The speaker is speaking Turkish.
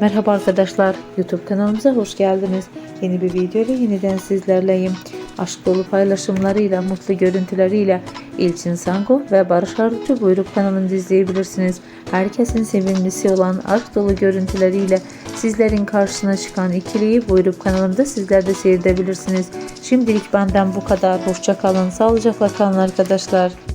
Merhaba arkadaşlar, YouTube kanalımıza hoş geldiniz. Yeni bir video ile yeniden sizlerleyim. Aşk dolu paylaşımlarıyla, mutlu görüntüleriyle İlçin Sango ve Barış Arduç'u Buyruk kanalında izleyebilirsiniz. Herkesin sevimlisi olan aşk dolu görüntüleriyle sizlerin karşısına çıkan ikiliyi Buyruk kanalımda sizler de seyredebilirsiniz. Şimdilik benden bu kadar. Hoşçakalın, sağlıcakla kalın arkadaşlar.